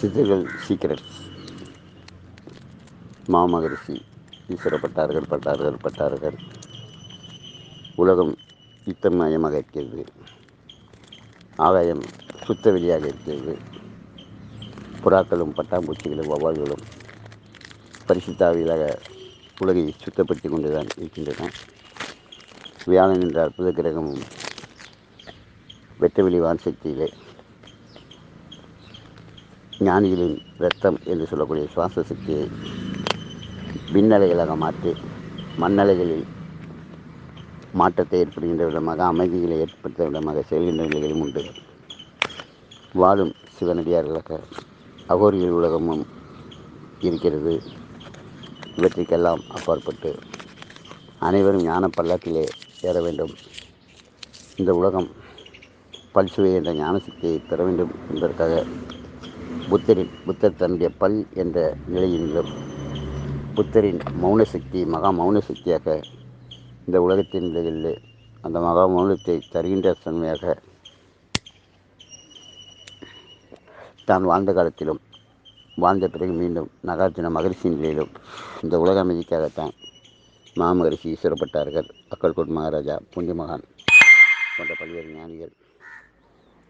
சித்தர்கள் சீக்கிரட்ஸ் மாமகரிஷி ஈஸ்வரப்பட்டார்கள் பட்டார்கள் பட்டார்கள். உலகம் யுத்தமயமாக இருக்கிறது. ஆகாயம் சுத்த வெளியாக இருக்கிறது. புறாக்களும் பட்டாம்பூச்சிகளும் வவ்வால்களும் பரிசுத்தாவியாக உலகை சுத்தப்படுத்தி கொண்டுதான் இருக்கின்றன. வியாழன் என்ற அற்புத கிரகமும் வெட்டவெளி வான் சக்தியிலே ஞானிகளின் ரத்தம் என்று சொல்லக்கூடிய சுவாச சக்தியை விண்ணலைகளாக மாற்றி மண்ணலைகளில் மாற்றத்தை ஏற்படுகின்ற விதமாக அமைதிகளை ஏற்படுத்த விதமாக செல்கின்ற நிலைகளும் உண்டு. வாழும் சிவனடியார்களாக அகோரியல் உலகமும் இருக்கிறது. இவற்றிற்கெல்லாம் அப்பாற்பட்டு அனைவரும் ஞான பல்லாக்கிலே ஏற வேண்டும். இந்த உலகம் பல்சுவை என்ற ஞான சக்தியை பெற வேண்டும் என்பதற்காக புத்தரின் புத்தர் தன்னுடைய பல் என்ற நிலையிலும் புத்தரின் மௌன சக்தி மகா மௌன சக்தியாக இந்த உலகத்தின் நிலைகளிலே அந்த மகா மௌனத்தை தருகின்ற தன்மையாக தான் வாழ்ந்த காலத்திலும் வாழ்ந்த பிறகு மீண்டும் நகார்ஜுன மகரிஷி நிலையிலும் இந்த உலக அமைதிக்காகத்தான் மாமகரிஷி ஈஸ்வரப்பட்டார்கள். அக்கல்கோட் மகாராஜா புண்ணிய மகான் போன்ற பல்வேறு ஞானிகள்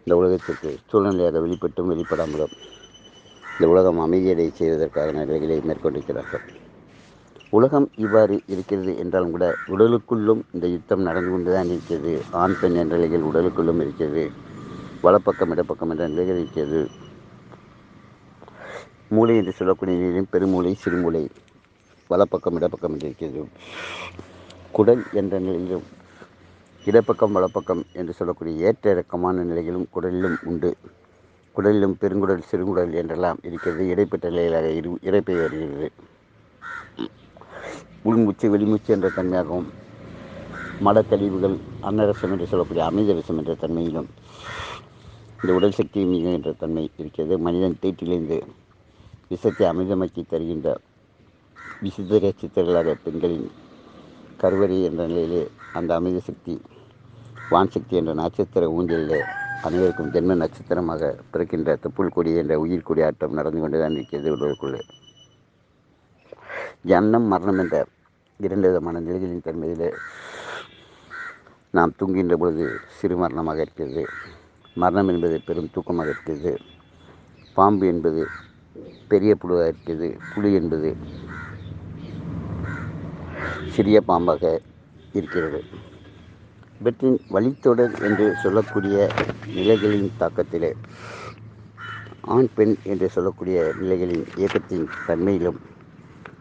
இந்த உலகத்திற்கு சூழ்நிலையாக வெளிப்பட்டும் வெளிப்படாமலும் இந்த உலகம் அமைதியடை செய்வதற்காக நிலைகளை மேற்கொண்டிருக்கிறார்கள். உலகம் இவ்வாறு இருக்கிறது என்றாலும் கூட உடலுக்குள்ளும் இந்த யுத்தம் நடந்து கொண்டு தான் இருக்கிறது. ஆண் பெண் என்ற நிலைகள் உடலுக்குள்ளும் இருக்கிறது. வலப்பக்கம் இடப்பக்கம் என்ற நிலைகள் இருக்கிறது. மூளை என்று சொல்லக்கூடிய நிலையிலும் பெருமூளை சிறுமூளை வலப்பக்கம் இடப்பக்கம் என்று இருக்கிறது. குடல் என்ற நிலையிலும் இடப்பக்கம் வலப்பக்கம் என்று சொல்லக்கூடிய ஏற்ற இறக்கமான நிலைகளும் குடலிலும் உண்டு. குடலிலும் பெருங்குடல் சிறுங்குடல் என்றெல்லாம் இருக்கிறது. இடைப்பட்ட நிலையிலாக இரு இறைப்பை வருகிறது உள்மூச்சு வெளிமூச்சு என்ற தன்மையாகவும் மடக்கழிவுகள் அன்னரசம் என்று சொல்லக்கூடிய அமைதரசம் என்ற தன்மையிலும் இந்த உடல் சக்தி மிக என்ற தன்மை இருக்கிறது. மனிதன் தீட்டிலிருந்து விஷத்தை அமிதமாக்கி தருகின்ற விசித்திர சித்தர்களாக பெண்களின் கருவறை என்ற நிலையிலே அந்த அமித சக்தி வான் சக்தி என்ற நட்சத்திர ஊஞ்சலிலே அனைவருக்கும் ஜென்ம நட்சத்திரமாக பிறக்கின்ற தொப்புள் கொடி என்ற உயிர் கொடி ஆட்டம் நடந்து கொண்டுதான் இருக்கிறது உடலுக்குள்ளே. ஜன்னம் மரணம் என்ற இரண்டு விதமான நிலைகளின் தன்மையிலே நாம் தூங்குகின்ற பொழுது சிறு மரணமாக இருக்கிறது. மரணம் என்பது பெரும் தூக்கமாக இருக்கிறது. பாம்பு என்பது பெரிய புழுவாக இருக்கிறது. புலி என்பது சிறிய பாம்பாக இருக்கிறது. இவற்றின் வழித்தொடர் என்று சொல்லக்கூடிய நிலைகளின் தாக்கத்திலே ஆண் பெண் என்று சொல்லக்கூடிய நிலைகளின் இயக்கத்தின் தன்மையிலும்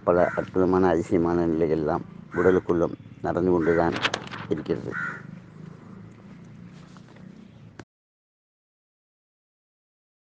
பல அற்புதமான அதிசயமான நிலைகள்லாம் உடலுக்குள்ளும் நடந்து கொண்டுதான் இருக்கிறது.